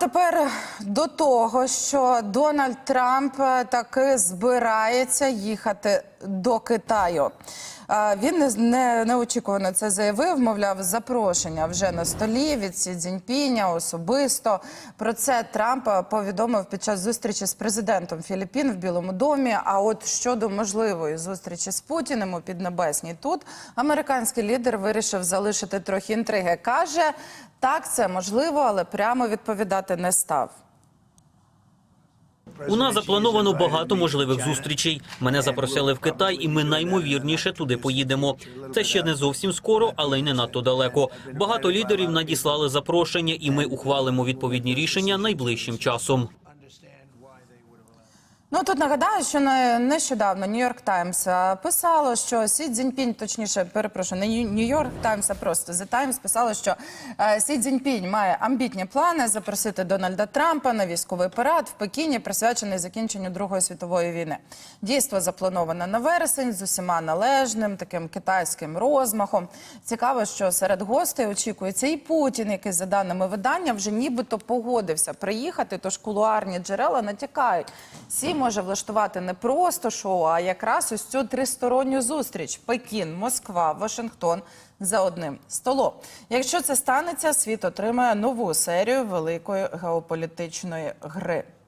тепер до того, що Дональд Трамп е, таки збирається їхати до Китаю. Він не, не, неочікувано це заявив. Мовляв, запрошення вже на столі від Сі Цзіньпіня особисто. Про це Трамп повідомив під час зустрічі з президентом Філіппін в Білому домі. А от щодо можливої зустрічі з Путіним у Піднебесній тут американський лідер вирішив залишити трохи інтриги. каже. Так, це можливо, але прямо відповідати не став. У нас заплановано багато можливих зустрічей. Мене запросили в Китай, і ми наймовірніше туди поїдемо. Це ще не зовсім скоро, але й не надто далеко. Багато лідерів надіслали запрошення, і ми ухвалимо відповідні рішення найближчим часом. Ну тут нагадаю, що не- нещодавно Нью-Йорк Таймс писало, що Сі Цзіньпінь, точніше, перепрошую, не Нью-Йорк Таймс, а просто The Times писало, що е, Сі Цзіньпінь має амбітні плани запросити Дональда Трампа на військовий парад в Пекіні, присвячений закінченню Другої світової війни. Дійство заплановане на вересень з усіма належним таким китайським розмахом. Цікаво, що серед гостей очікується і Путін, який за даними видання вже нібито погодився приїхати. Тож кулуарні джерела натякають. Сі може влаштувати не просто шоу, а якраз ось цю тристоронню зустріч: Пекін, Москва, Вашингтон за одним столом. Якщо це станеться, світ отримає нову серію великої геополітичної гри.